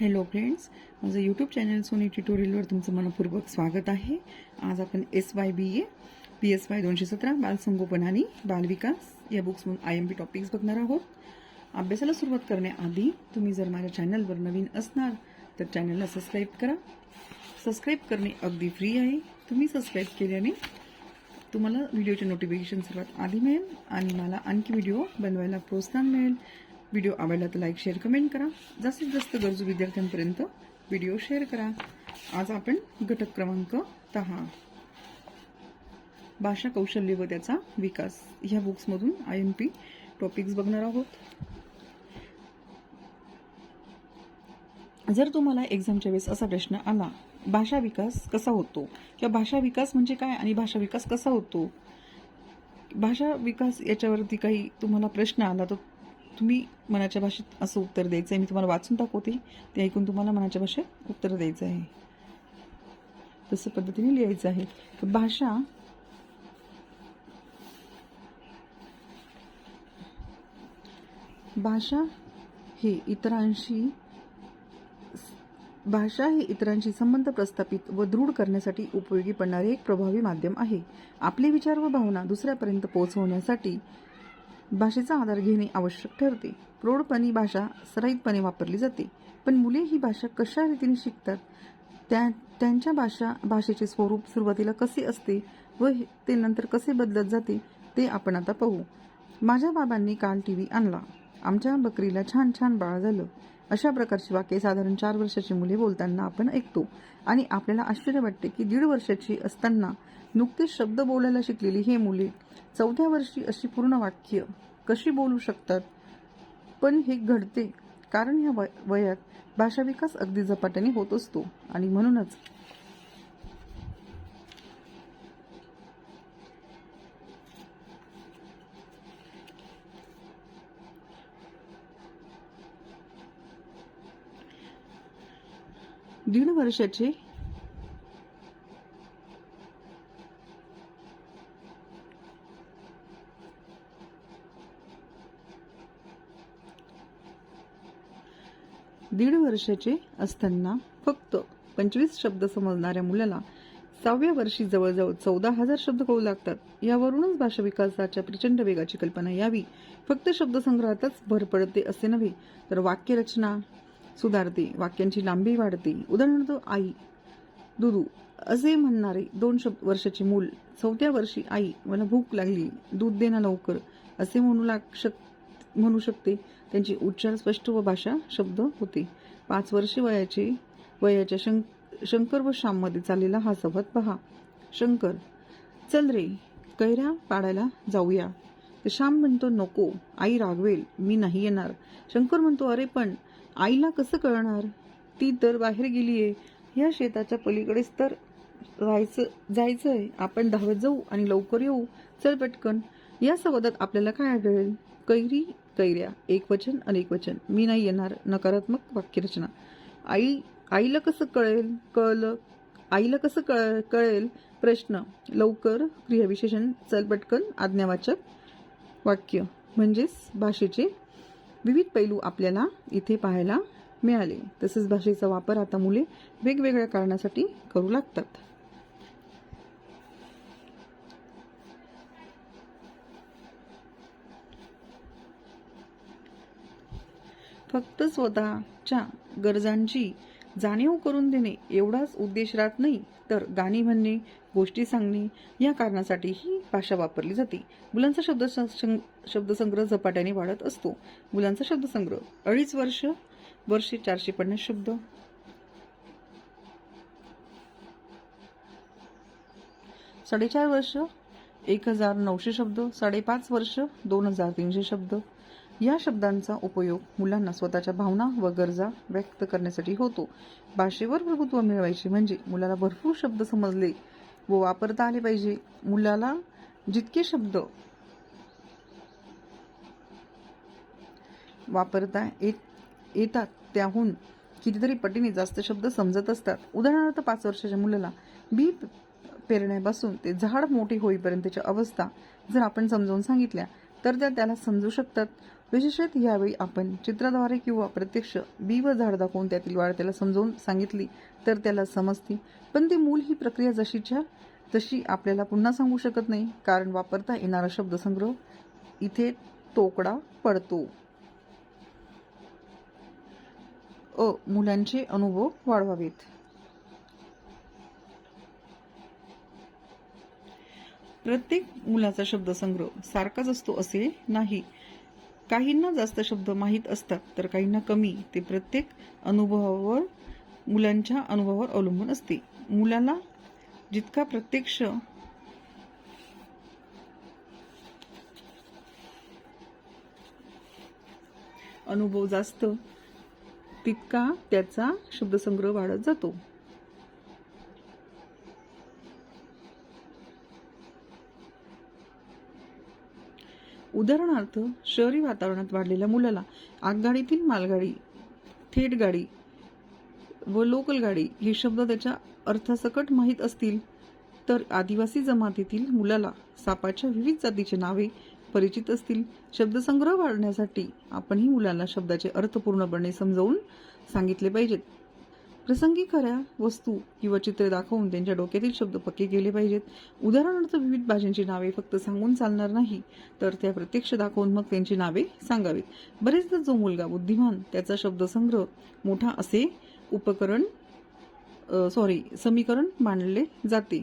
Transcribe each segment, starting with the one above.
Hello friends माझं YouTube channel Sony ट्युटोरियलवर तुमचं मनपूर्वक स्वागत आहे. आज आपण S Y B A P S Y दोनशे सतरा बालसंगोपन आणि बालविकास या बुक्समधून आय एम पी टॉपिक्स बघणार आहोत. अभ्यासाला सुरुवात करण्याआधी तुम्ही जर माझ्या चॅनलवर नवीन असणार तर चॅनलला सबस्क्राईब करा. सबस्क्राईब करणे अगदी फ्री आहे. तुम्ही सबस्क्राईब केल्याने तुम्हाला व्हिडिओचे नोटिफिकेशन सर्वात आधी मिळेल आणि मला आणखी व्हिडिओ बनवायला प्रोत्साहन मिळेल. व्हिडिओ आवडला तर लाईक शेअर कमेंट करा. जास्तीत जास्त गरजू विद्यार्थ्यांपर्यंत व्हिडिओ शेअर करा. आज आपण घटक क्रमांक दहा. भाषा कौशल्य व त्याचा विकास. ह्या बुक्समधून आय एम पी टॉपिक्स बघणार आहोत. जर तुम्हाला एक्झामच्या वेळेस असा प्रश्न आला भाषा विकास कसा होतो? किंवा भाषा विकास म्हणजे काय आणि भाषा विकास कसा होतो? भाषा विकास याच्यावरती काही तुम्हाला प्रश्न आला तर तुम्ही मनाच्या भाषेत असं उत्तर द्यायचं आहे मी तुम्हाला वाचून दाखवते. ते ऐकून तुम्हाला मनाच्या भाषेत उत्तर द्यायचं आहे. तसं पद्धतीने लिहायचं आहे. तर भाषा भाषा हे इतरांशी भाषा हे इतरांशी संबंध प्रस्थापित व दृढ करण्यासाठी उपयोगी पडणारे एक प्रभावी माध्यम आहे. आपले विचार व भावना दुसऱ्यापर्यंत पोहोचवण्यासाठी भाषेचा आधार घेणे आवश्यक ठरते. प्रौढपणी भाषा सराईतपणे वापरली जाते. पण मुले ही भाषा कशा रीतीने शिकतात? त्या त्यांच्या भाषा भाषेचे स्वरूप सुरुवातीला कसे असते व ते नंतर कसे बदलत जाते ते आपण आता पाहू. माझ्या बाबांनी काल टी व्ही आणला. आमच्या बकरीला छान छान बाळ झालं. अशा प्रकारची वाक्ये साधारण चार वर्षाची मुले बोलताना आपण ऐकतो. आणि आपल्याला आश्चर्य वाटते की दीड वर्षाची असताना नुकतेच शब्द बोलायला शिकलेली हे मुले चौथ्या वर्षी अशी पूर्ण वाक्य कशी बोलू शकतात? पण हे घडते. कारण ह्या वयात भाषा विकास अगदी झपाट्याने होत असतो. आणि म्हणूनच दीड वर्षाचे दीड वर्षाचे असताना फक्त पंचवीस शब्द समजणाऱ्या मुलाला सहाव्या वर्षी जवळजवळ चौदा हजार शब्द कळू लागतात. यावरूनच भाषा विकासाच्या प्रचंड वेगाची कल्पना यावी. फक्त शब्दसंग्रहातच भर पडते असे नव्हे तर वाक्यरचना सुधारते वाक्यांची लांबी वाढते. उदाहरणार्थ आई. दुदू असे म्हणणारे दोन शब्द वर्षाचे मूल चौथ्या वर्षी आई मला भूक लागली दूध दे ना लवकर असे म्हणू लाग शक म्हणू शकते. त्यांची उच्चार स्पष्ट व भाषा शब्द होते. पाच वर्षे वयाचे वयाच्या शंक शंकर व श्याममध्ये चाललेला हा संवाद पहा. शंकर चल रे कैऱ्या पाडायला जाऊया. श्याम म्हणतो नको आई रागवेल मी नाही येणार. शंकर म्हणतो अरे पण आईला कसं कळणार? ती तर बाहेर गेली आहे या शेताच्या पलीकडेच तर राहायचं आहे आपण धावत जाऊ आणि लवकर येऊ. चल पटकन. या संवादात आपल्याला काय आढळेल? कैरी कैऱ्या. एक वचन अनेक वचन. मी नाही येणार. नकारात्मक वाक्यरचना. आई आईला कसं कळेल? कळलं? आईला कसं कळ कळेल? प्रश्न. लवकर. क्रियाविशेषण. चल पटकन. आज्ञावाचक वाक्य. म्हणजेच भाषेचे विविध पैलू आपल्याला इथे पाहायला मिळाले. तसेच भाषेचा वापर आता मुले वेगवेगळ्या कारणासाठी करू लागतात. फक्त स्वतःच्या गरजांची जाणीव करून देणे एवढाच उद्देश राहत नाही तर गाणी म्हणणे गोष्टी सांगणे या कारणासाठी ही भाषा वापरली जाते. मुलांचा शब्द शब्दसंग्रह झपाट्याने वाढत असतो. मुलांचा शब्दसंग्रह अडीच वर्ष वर्षे चारशे पन्नास शब्द. साडेचार वर्ष एक हजार नऊशे शब्द. साडेपाच वर्ष दोन हजार तीनशे शब्द. या शब्दांचा उपयोग मुलांना स्वतःच्या भावना व गरजा व्यक्त करण्यासाठी होतो. भाषेवर प्रभुत्व मिळवायचे म्हणजे मुलाला भरपूर शब्द समजले व वापरता आले पाहिजे. मुलाला जितके शब्द वापरता येत येतात त्याहून कितीतरी पटीने जास्त शब्द समजत असतात. उदाहरणार्थ पाच वर्षाच्या मुलाला बी पेरण्यापासून ते झाड मोठे होईपर्यंतच्या अवस्था जर आपण समजावून सांगितल्या तर त्या त्याला समजू शकतात. विशेषत यावेळी आपण चित्राद्वारे किंवा प्रत्यक्ष बी व झाड दाखवून त्यातील वाढ त्याला समजावून सांगितली तर त्याला समजते पण ते मूल ही प्रक्रिया जशीच्या तशी आपल्याला पुन्हा सांगू शकत नाही कारण वापरता येणारा शब्दसंग्रह इथे तोकडा पडतो. अ. मुलांचे अनुभव वाढवावेत. प्रत्येक मुलाचा शब्दसंग्रह सारखाच असतो असे नाही. काहींना जास्त शब्द माहीत असतात तर काहींना कमी. ते प्रत्येक अनुभवावर मुलांच्या अनुभवावर अवलंबून असते. मुलाला जितका प्रत्यक्ष अनुभव जास्त तितका त्याचा शब्दसंग्रह वाढत जातो. उदाहरणार्थ शहरी वातावरणात वाढलेल्या मुलाला आगगाडीतील मालगाडी थेट गाडी व लोकल गाडी हे शब्द त्याच्या अर्थसकट माहीत असतील तर आदिवासी जमातीतील मुलाला सापाच्या विविध जातीचे नावे परिचित असतील. शब्दसंग्रह वाढण्यासाठी आपणही मुलांना शब्दाचे अर्थपूर्णपणे समजावून सांगितले पाहिजेत. प्रसंगी खऱ्या वस्तू किंवा चित्रे दाखवून त्यांच्या डोक्यातील शब्द पक्के केले पाहिजेत. उदाहरणार्थ विविध भाज्यांची नावे फक्त सांगून चालणार नाही तर त्या प्रत्यक्ष दाखवून मग त्यांची नावे सांगावीत. बरेचदा जो मुलगा बुद्धिमान त्याचा शब्दसंग्रह मोठा असे उपकरण सॉरी समीकरण मांडले जाते.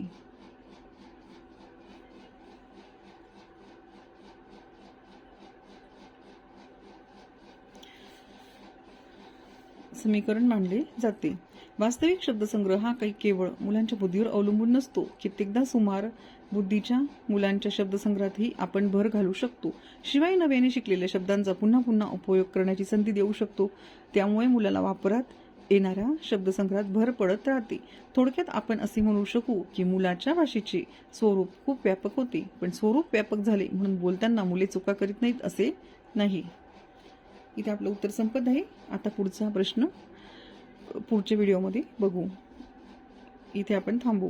समीकरण मांडले जाते. वास्तविक शब्दसंग्रह हा काही केवळ मुलांच्या बुद्धीवर अवलंबून नसतो. कित्येकदा सुमार बुद्धीच्या मुलांच्या शब्दसंग्रहातही आपण भर घालू शकतो. शिवाय नव्याने शिकलेल्या शब्दांचा पुन्हा पुन्हा उपयोग करण्याची संधी देऊ शकतो. त्यामुळे मुलाला वापरात येणाऱ्या शब्दसंग्रहात भर पडत राहते. थोडक्यात आपण असे म्हणू शकू की मुलाच्या भाषेचे स्वरूप खूप व्यापक होते. पण स्वरूप व्यापक झाले म्हणून बोलताना मुले चुका करीत नाहीत असे नाही. इथे आपलं उत्तर संपत आहे. आता पुढचा प्रश्न. पुढच्या व्हिडिओमध्ये बघू. इथे आपण थांबू.